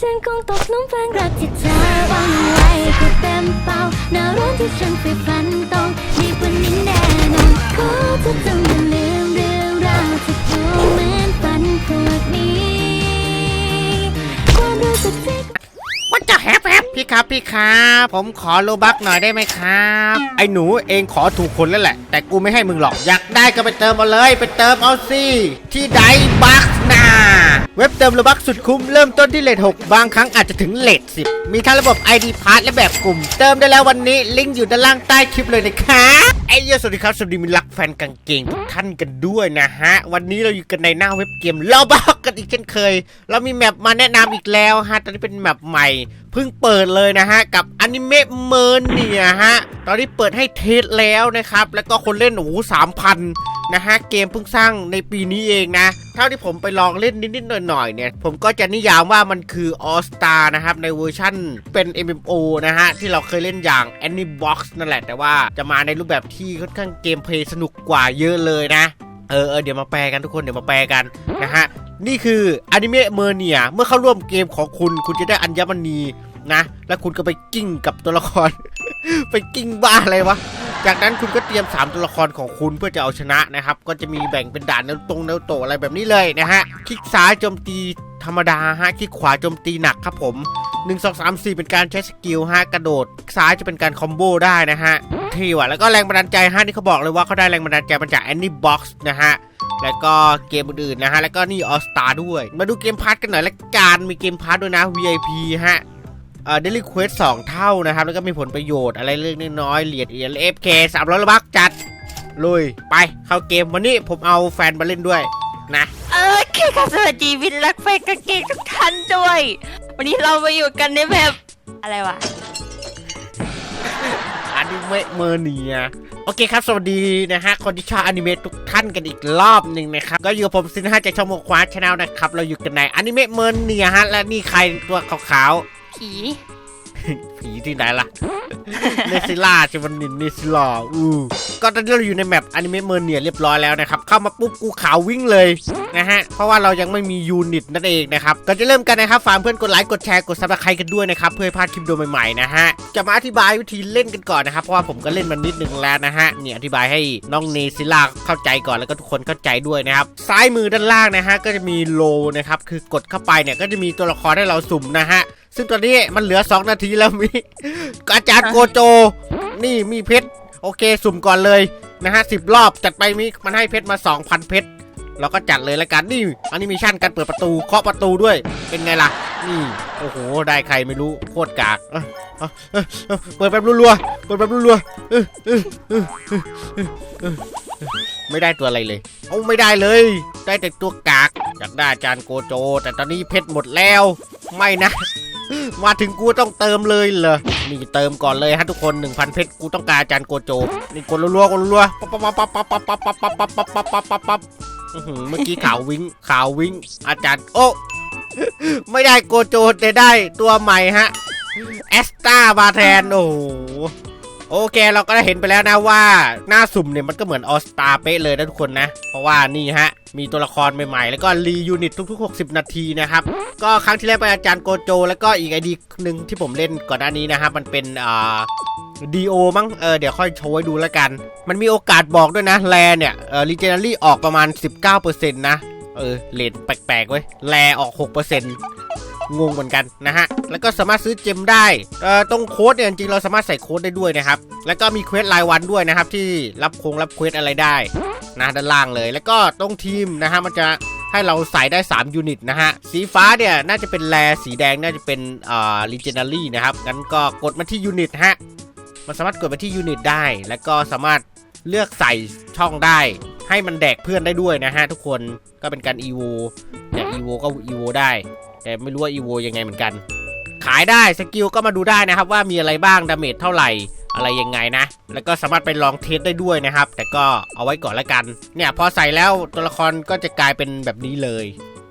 ฉันคงตกหลุมแฟนรักที่เธอวางไว้ก็เต็มเป้าหน้าร้อนที่ฉันไปฝันต้องดีกว่านี้แน่นอนขอเธอจงอย่าลืมเรื่องราวที่ดูเหมือนฝันพวกนี้ ความรู้สึกที่ พี่ครับพี่ครับผมขอโลบักหน่อยได้ไหมครับ ไอ้หนูเองขอถูกคนแล้วแหละ แต่กูไม่ให้มึงหรอก อยากได้ก็ไปเติมเอาเลย ไปเติมเอาสิที่ไดบักนาเว็บเติมโลบักสุดคุ้มเริ่มต้นที่เลท6บางครั้งอาจจะถึงเลท10มีทั้งระบบ ID p a s s และแบบกลุ่ม เติมได้แล้ววันนี้ลิงก์อยู่ด้านล่างใต้คลิปเลยนะครับไอ้เหี้ยสวัสดีครับสวัสดีมิตรรักแฟนกางเกงทุกท่านกันด้วยนะฮะ วันนี้เราอยู่กันในหน้าเว็บเกมโลบักกันอีกเช่นเคย เรามีแมปมาแนะนำอีกแล้วฮะตอนนี้เป็นแมปใหม่เพิ่งเปิดเลยนะฮะ กับอนิเมะเมอร์เนียฮะ ตอนนี้เปิดให้เทสแล้วนะครับ แล้วก็คนเล่นโอ้โหสามพันนะฮะ เกมเพิ่งสร้างในปีนี้เองนะ เท่าที่ผมไปลองเล่นนิดๆหน่อยๆเนี่ย ผมก็จะนิยามว่ามันคือ All Star นะครับ ในเวอร์ชั่นเป็น MMO นะฮะ ที่เราเคยเล่นอย่าง Anybox นั่นแหละ แต่ว่าจะมาในรูปแบบที่ค่อนข้างเกมเพลย์สนุกกว่าเยอะเลยนะเออเดี๋ยวมาแปลกันทุกคนเดี๋ยวมาแปลกันนะฮะ นี่คืออนิเมะเมอร์เนียเมื่อเข้าร่วมเกมของคุณ คุณจะได้อัญมณี นะ แล้วคุณก็ไปกิ้งกับตัวละคร ไปกิ้งบ้าอะไรวะ จากนั้นคุณก็เตรียม 3 ตัวละครของคุณเพื่อจะเอาชนะนะครับ ก็จะมีแบ่งเป็นด่านแนวตรงแนวโตอะไรแบบนี้เลยนะฮะ คลิกซ้ายโจมตีธรรมดาฮะ คลิกขวาโจมตีหนักครับผม 1 2 3 4 เป็นการใช้สกิลฮะกระโดด ซ้ายจะเป็นการคอมโบได้นะฮะที่ว่ะแล้วก็แรงบันดาลใจฮะที่เขาบอกเลยว่าเขาได้แรงบันดาลใจมาจาก Any Box นะฮะแล้วก็เกมอื่นๆนะฮะ แล้วก็นี่ All Star ด้วย มาดูเกมพาร์ทกันหน่อยละกัน มีเกมพาร์ทด้วยนะ VIP ฮะ เอ่อ Daily Quest 2เท่านะครับ แล้วก็มีผลประโยชน์อะไรเล็กๆน้อยๆเหรียญเอลเอฟเคสามร้อยละบักจัดลุยไปเข้าเกมวันนี้ผมเอาแฟนมาเล่นด้วยนะเออเคค่ะสวัสดีวินรักแฟนกางเกงทุกท่านด้วย วันนี้เรามาอยู่กันในแบบอะไรวะอนิเมะเมอร์เนียโอเคครับ สวัสดีนะฮะ คนที่ชอบอนิเมะทุกท่านกันอีกรอบหนึ่งนะครับ ก็อยู่กับผมซินฮะจากช่องโมควาชาแนลนะครับ เราอยู่กันในอนิเมะเมอร์เนียฮะ และนี่ใครตัวขาว ผี ผีที่ไหนล่ะ เนซิล่าชิวันนินเนซิล่าอู้ก็ตอนนี้เราอยู่ในแมปอนิเมะเมอร์เนียเรียบร้อยแล้วนะครับ เข้ามาปุ๊บกูขาววิ่งเลยนะฮะ เพราะว่าเรายังไม่มียูนิตนั่นเองนะครับก่อนจะเริ่มกันนะครับฝากเพื่อนกดไลค์กดแชร์กดซับสไครต์กันด้วยนะครับ เพื่อพลาดคลิปโดยใหม่ๆนะฮะ จะมาอธิบายวิธีเล่นกันก่อนนะครับ เพราะว่าผมก็เล่นมานิดนึงแล้วนะฮะ เนี่ยอธิบายให้น้องเนซิล่าเข้าใจก่อนแล้วก็ทุกคนเข้าใจด้วยนะครับ ซ้ายมือด้านล่างนะฮะก็จะมีโลนะครับ คือกดเข้าไปเนี่ยก็จะมีตัวละครให้เราสุ่มนะฮะ ซึ่งตอนนี้มันเหลือ 2 นาทีแล้วมีอาจารย์โกโจ นี่มีเพชรโอเคสุ่มก่อนเลยนะฮะสิบรอบจัดไปมิมันให้เพชรมา 2,000 เพชรเราก็จัดเลยละกันนี่อันนี้มีชั่นการเปิดประตูเคาะประตูด้วย เป็นไงล่ะ นี่ โอ้โห ได้ใครไม่รู้โคตรกากเออเออเปิดแบบรัวๆเปิดแบบรัวๆเอ้ยเอ้ยเออเออไม่ได้ตัวอะไรเลยโอ้ไม่ได้เลย ได้แต่ตัวกากอยากได้อาจารย์โกโจ แต่ตอนนี้เพชรหมดแล้ว ไม่นะ มาถึงกูต้องเติมเลยเหรอ นี่เติมก่อนเลยฮะทุกคน 1,000 เพชรกูต้องการอาจารย์โกโจ นี่กดรัวๆกดรัวๆปั๊บปั๊บปั๊บปั๊บปั๊บปั๊บปั๊บปั๊บปั๊บปั๊บปั๊บปั๊บปั๊บเมื่อกี้ข่าววิงข่าววิงอาจารย์โอ้ไม่ได้โกโจแต่ได้ตัวใหม่ฮะแอสตามาแทนโอ้ โอเคเราก็ได้เห็นไปแล้วนะว่า หน้าสุ่มเนี่ยมันก็เหมือนออสตาเป๊ะเลยนะทุกคนนะ เพราะว่านี่ฮะ มีตัวละครใหม่ๆ แล้วก็รียูนิตทุก ๆ 60 นาทีนะครับ ก็ครั้งที่แล้วเป็นอาจารย์โกโจ แล้วก็อีกไอดีหนึ่งที่ผมเล่นก่อนหน้านี้นะครับ มันเป็นอ่าดีโอมั้งเออเดี๋ยวค่อยโชว์ให้ดูแล้วกัน มันมีโอกาสบอกด้วยนะแลเนี่ยเออรีเจนารี่ออกประมาณ 19%นะเออเลทแปลกๆเว้ยแลออก 6% งงเหมือนกันนะฮะ แล้วก็สามารถซื้อเจมได้เอ่อตรงโค้ดเนี่ยจริงเราสามารถใส่โค้ดได้ด้วยนะครับ แล้วก็มีเควสรายวันด้วยนะครับที่รับคงรับเควสอะไรได้นะด้านล่างเลย แล้วก็ตรงทีมนะฮะมันจะให้เราใส่ได้ 3 ยูนิตนะฮะ สีฟ้าเนี่ยน่าจะเป็นแลสีแดงน่าจะเป็นอ่ารีเจนารี่นะครับ งั้นก็กดมาที่ยูนิตฮะ มันสามารถกดมาที่ยูนิตได้ แล้วก็สามารถเลือกใส่ช่องได้ ให้มันแดกเพื่อนได้ด้วยนะฮะทุกคน ก็เป็นการ EVO แต่ EVO ก็ EVO ได้ แต่ไม่รู้ว่า EVO ยังไงเหมือนกัน ขายได้สกิลก็มาดูได้นะครับ ว่ามีอะไรบ้างดาเมจเท่าไหร่อะไรยังไงนะ แล้วก็สามารถไปลองเทสได้ด้วยนะครับ แต่ก็เอาไว้ก่อนละกัน เนี่ยพอใส่แล้วตัวละครก็จะกลายเป็นแบบนี้เลย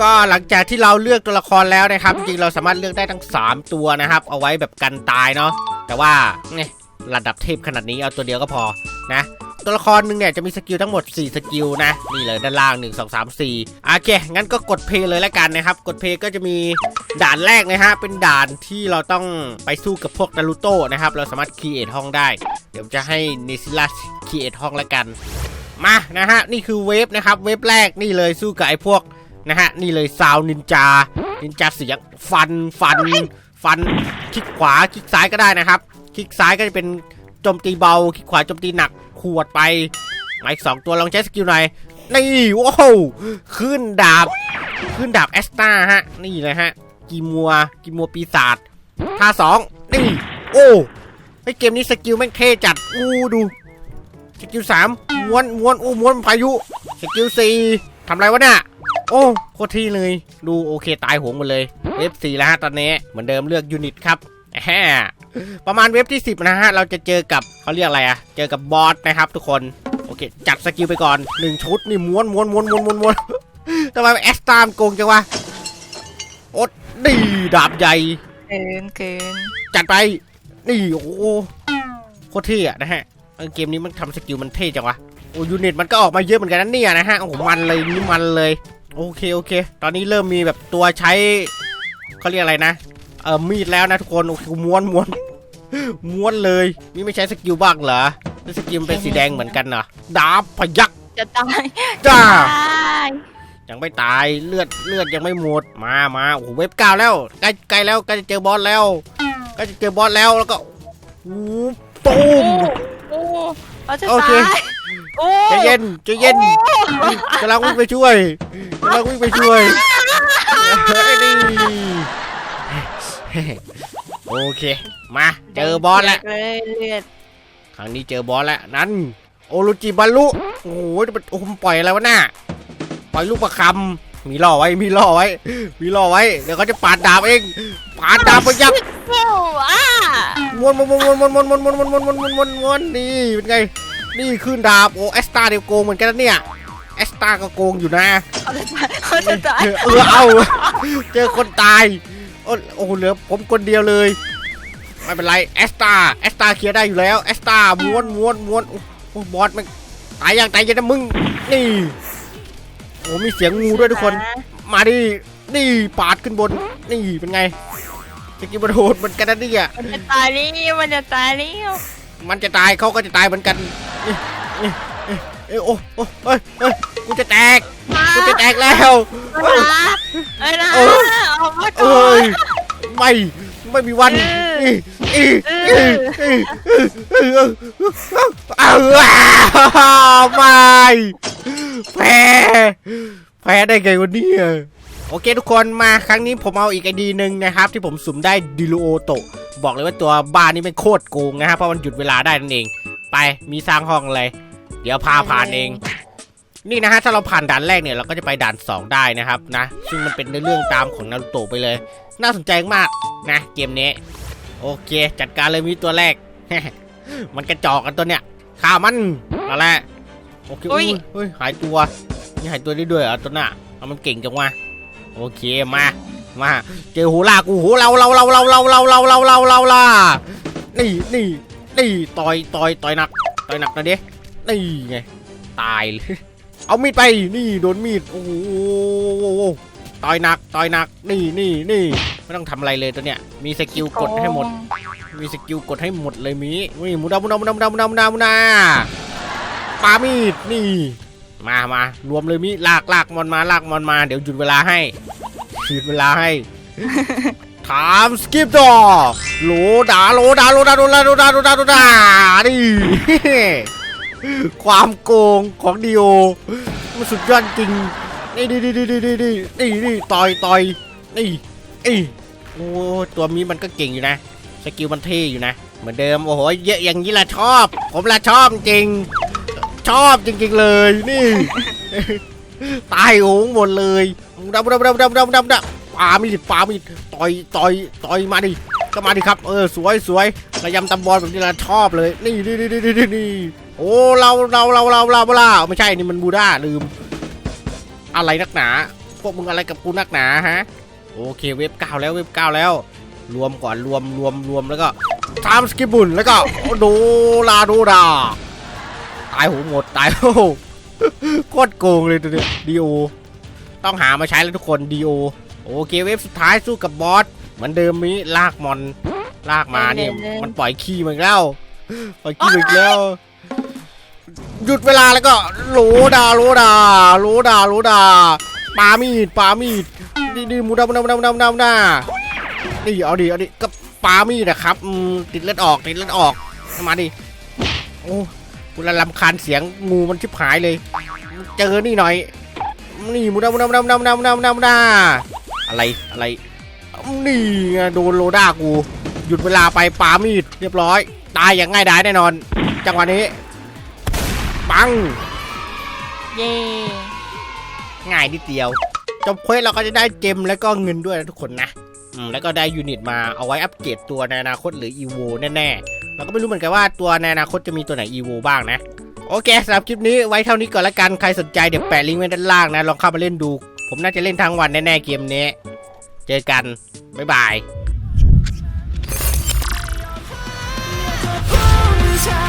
ก็หลังจากที่เราเลือกตัวละครแล้วนะครับ จริงเราสามารถเลือกได้ทั้ง 3 ตัวนะครับ เอาไว้แบบกันตายเนาะแต่ว่าเนี่ย ระดับเทพขนาดนี้เอาตัวเดียวก็พอนะตัวละครหนึ่งเนี่ยจะมีสกิลทั้งหมด 4 สกิลนะ นี่เลยด้านล่าง 1 2 3 4โอเค งั้นก็กดเพย์เลยแล้วกันนะครับ กดเพย์ก็จะมีด่านแรกนะฮะ เป็นด่านที่เราต้องไปสู้กับพวกนารูโต้นะครับ เราสามารถค e เอทห้องได้ เดี๋ยวจะให้เนซิลัสค e เอทห้องแล้วกัน มานะฮะ นี่คือเวฟนะครับ เวฟแรกนี่เลยสู้กับไอ้พวกนะฮะ นี่เลยซาวนินจา นินจาเสียงฟันฟัน ฟันคลิกขวาคลิกซ้ายก็ได้นะครับ ลิกซ้ายก็จะเป็นโจมตีเบา คลิกขวาโจมตีหนักขวดไปมาอีกสองตัวลองใช้สกิลหน่อย นี่ว้าวขึ้นดาบ ขึ้นดาบแอสตาฮะ นี่เลยฮะกีมัวกีมัวปีศาจท่าสองนี่ โอ้ไอเกมนี้สกิลแม่งเท่จัด อู้ดู สกิลสามม้วนม้วนอู้ม้วนพายุ สกิลสี่ทำไรวะเนี่ยโอ้โคตรที่เลย ดูโอเคตายหงหมดเลยเว็บสี่แล้วฮะตอนนี้ เหมือนเดิมเลือกยูนิตครับ ประมาณเว็บที่ 10 นะฮะ เราจะเจอกับเขาเรียกอะไรอะเจอกับบอสนะครับทุกคน โอเค จัดสกิลไปก่อน 1 ชุด นี่ม้วนม้วนม้วนม้วนม้วนม้วนทำไมแอสตามโกงจังวะโอ๊ตดีดาบใหญ่ เกินเกินจัดไป นี่โอ้โหโคตรเท่อะนะฮะเออเกมนี้มันทำสกิลมันเท่จังวะ โอ้ยูนิตมันก็ออกมาเยอะเหมือนกันนะเนี่ยนะฮะ โอ้โหมันเลยนี่มันเลย โอเคโอเค ตอนนี้เริ่มมีแบบตัวใช้เขาเรียกอะไรนะ เออมีดแล้วนะทุกคนโอ้โหม้วนม้วนม้วนเลยนี่ไม่ใช้สกิลบ้างเหรอแล้วสกิลมันเป็นสีแดงเหมือนกันเหรอดาบพยักจะตายจ้า ตายยังไม่ตายเลือดเลือดยังไม่หมดมามาโอ้โหเว็บเก้าแล้วใกล้ใกล้แล้วใกล้จะเจอบอสแล้วใกล้จะเจอบอสแล้วแล้วก็วูบตูม โอ้เราจะโอเค ตายโอ้ใจเย็นใจเย็นกำลังวิ่งไปช่วยกำลังวิ่งไปช่วยเฮ้ยนี่ โอเค มาเจอบอสแล้วเลยเลือดครั้งนี้เจอบอสแล้วนั่นโอรุจิบารุโอ้โหมันโอ้โหมันปล่อยอะไรวะน่ะปล่อยลูกประคำมีล่อไว้มีล่อไว้ มีล่อไว้เดี๋ยวเขาจะปาดดาบเองปาดดาบไปยับเอ้าอะม้วนม้วนม้วนม้วนม้วนม้วนม้วนม้วนม้วนม้วนม้วนม้วนม้วนนี่เป็นไง นี่ขึ้นดาบโอ้เอสตาเดียวโกงเหมือนกันนะเนี่ยเอสตาก็โกงอยู่นะเขาจะตายเขาจะตายเออเอาเจอคนตาย โอ้โอ้เหลือผมคนเดียวเลย ไม่เป็นไรเอสตาเอสตาเคลียร์ได้อยู่แล้วเอสตาม้วนม้วนม้วนโอ้โอ้บอสมันตายยังตายยังนะมึงนี่โอ้มีเสียงงูด้วยทุกคน มาดินี่ปาดขึ้นบน นี่เป็นไงสกิลมันโหดเหมือนกันนะเนี่ยมันจะตายแล้วมันจะตายแล้วมันจะตายเขาก็จะตายเหมือนกันเอ้ยเอ้ยเอ้ยเอ้ยโอ้โอ้เอ้ยเอ้ยกูจะแตก กูจะแตกแล้ว เอ้ยนะเอ้ยนะเออ ออกมาก่เอ้อนยไม่ไม่มีวันเอออีอีเออีออีอีเอาไม่แพ้แพ้ได้ไงวันนี้โอเคทุกคนมาครั้งนี้ผมเอาอีกไอดีหนึ่งนะครับ ที่ผมสุ่มได้ดิลูโอโตะบอกเลยว่าตัวบ้านนี้เป็นโคตรโกงนะครับเพราะมันหยุดเวลาได้นั่นเอง ไปมีสร้างห้องอะไร เดี๋ยวพาผ่านเอง นี่นะฮะถ้าเราผ่านด่านแรกเนี่ยเราก็จะไปด่าน 2 ได้นะครับนะ ซึ่งมันเป็นในเรื่องตามของนารูโตะไปเลย น่าสนใจมากนะเกมนี้โอเค จัดการเลยมีตัวแรก มันกระจอกกันตัวเนี้ยฆ่ามันนั่นแหละโอเคอุ้ยเฮ้ยหายตัวนี่หายตัวได้ด้วยเหรอตัวน่ะเอามันเก่งจังวะโอเคมามาเจอหูลากูหูเราเราเราเราเราเราเราเราเราเราล่ะนี่นี่นี่ต่อยต่อยต่อยหนักต่อยหนักนะเด้นี่ไงตายเลย เอามีดไปนี่โดนมีดโอ้โหต่อยหนักต่อยหนักนี่นี่นี่ไม่ต้องทำอะไรเลยตัวเนี้ยมีสกิลกดให้หมด มีสกิลกดให้หมดเลยมีนี่มุดามุดามุดามุดามุดามุดามุดาปามีดนี่ มามารวมเลยมีลากลากมอนมาลากมอนมา เดี๋ยวหยุดเวลาให้หยุดเวลาให้ถามสกิปต่อโหลดาโหลดาโหลดาโหลดาโหลดาโหลดาโหลดานี่ ความโกงของดิโอมันสุดยอดจริงนี่นี่นี่นี่นี่นี่นี่นี่ต่อยต่อยนี่นี่โอ้ตัวมีมันก็เก่งอยู่นะ สกิลมันเท่อยู่นะ เหมือนเดิมโอ้โหเยอะอย่างนี้ละชอบ ผมละชอบจริง ชอบจริง ๆ เลยนี่ตายโหงหมดเลยดับดับดับดับดับดับดับปามีดปามีดต่อยต่อยต่อยมาดิก็มาดิครับ เออสวยสวยระยำตำบอลแบบนี้ละชอบเลย นี่นี่นี่นี่นี่ โอ้เราเราเราเราเราเราไม่ใช่นี่มันบูด้าลืม อะไรนักหนา พวกมึงอะไรกับกูนักหนาฮะโอเคเว็บเก้าแล้วเว็บเก้าแล้ว รวมก่อนรวมรวมรวมแล้วก็ทามสกิบุนแล้วก็โดลาโดดาตายโหหมดตายโอ้โคตรโกงเลยตัวเนี้ยดีโอต้องหามาใช้แล้วทุกคนดีโอโอเคเวฟสุดท้ายสู้กับบอสเหมือนเดิมนี้ลากมอนลากมาเนี่ยมันปล่อยขี้มาอีกแล้วปล่อยขี้มาอีกแล้ว หยุดเวลาแล้วก็โลดาโลดาโลดาโลดาปามีดปามีดดีดีมูดามูดามูดามูดามูดามูดานี่เอาดิเอาดิก็ปามีดนะครับติดเลือดออกติดเลือดออกมาดิโอ้กูละลำคาญเสียงงูมันชิบหายเลย เจอนี่หน่อย นี่มูดามูดามูดามูดามูดามูดามูดามูดาอะไรอะไรนี่โดนโลด้ากู หยุดเวลาไปปามีดเรียบร้อย ตายอย่างง่ายดายแน่นอน จังหวะนี้ ปัง เย่ง่ายนิดเดียว จบเควสเราก็จะได้เจมแล้วก็เงินด้วยนะทุกคนนะอืมแล้วก็ได้ยูนิตมาเอาไว้อัปเกรดตัวในอนาคตหรืออีโวแน่ๆเราก็ไม่รู้เหมือนกันว่าตัวในอนาคตจะมีตัวไหนอีโวบ้างนะ โอเคสำหรับคลิปนี้ไว้เท่านี้ก่อนละกันใครสนใจเดี๋ยวแปะลิงก์ไว้ด้านล่างนะลองเข้ามาเล่นดู ผมน่าจะเล่นทั้งวันแน่ๆเกมนี้ เจอกัน บ๊ายบายผู้ชาย